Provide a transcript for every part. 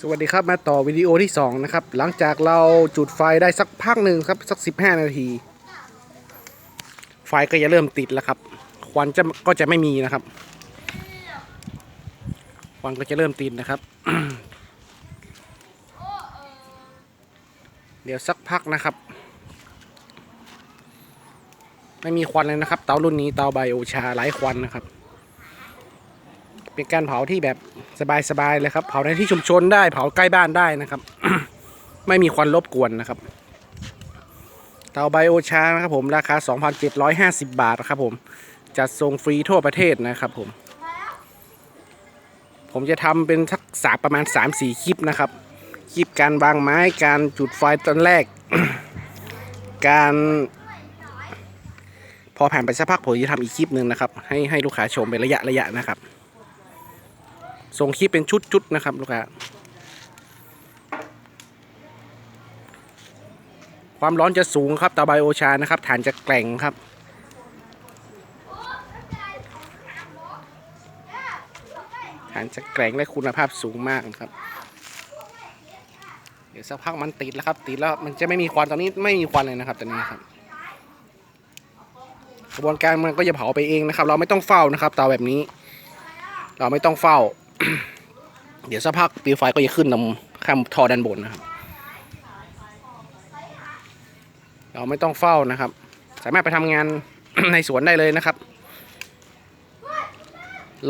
สวัสดีครับมาต่อวิดีโอที่ 2 นะครับ หลังจากเราจุดไฟได้สักพักหนึ่งครับ สัก 15 นาที ไฟก็จะเริ่มติดแล้วครับ ควันจะก็จะไม่มีนะครับ ควันก็จะเริ่มติดนะครับ เดี๋ยวสักพักนะครับ ไม่มีควันเลยนะครับ เตารุ่นนี้เตาไบโอชาไร้ควันนะครับ เป็นการเผาที่แบบสบายๆเลยครับ เผาในที่ชุมชนได้ เผาใกล้บ้านได้นะครับ ไม่มีควันรบกวนนะครับ เตาไบโอชานะครับผมราคา 2,750 บาทนะครับผม จัดส่งฟรีทั่วประเทศนะครับผม ผมจะทำเป็นสักสาประมาณ 3-4 คลิปนะครับ คลิปการวางไม้การจุดไฟตอนแรก การพอผ่านไปสักพักผมจะทำอีกคลิปหนึ่งนะครับ ให้ให้ลูกค้าชมเป็นระยะระยะนะครับ ส่งคลิปเป็นชุดๆนะครับ ลูกค้าความร้อนจะสูงครับตาไบโอชานะครับฐานจะแกร่งครับ ฐานจะแกร่งและคุณภาพสูงมากนะครับ เดี๋ยวสักพักมันติดแล้วครับ ติดแล้วมันจะไม่มีควันตอนนี้ไม่มีควันเลยนะครับตอนนี้ครับกระบวนการมันก็จะเผาไปเองนะครับ เราไม่ต้องเฝ้านะครับ เตาแบบนี้ เราไม่ต้องเฝ้า เดี๋ยวสักพักปลวไฟก็จะขึ้นตรงข้ามท่อด้านบนนะครับ เราไม่ต้องเฝ้านะครับ สามารถไปทำงานในสวนได้เลยนะครับ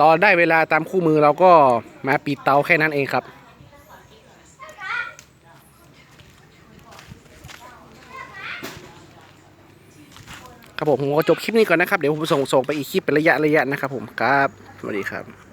รอได้เวลาตามคู่มือเราก็มาปิดเตาแค่นั้นเองครับครับผมผมก็จบคลิปนี้ก่อนนะครับ เดี๋ยวผมส่งส่งไปอีกคลิปเป็นระยะระยะนะครับผมครับ สวัสดีครับ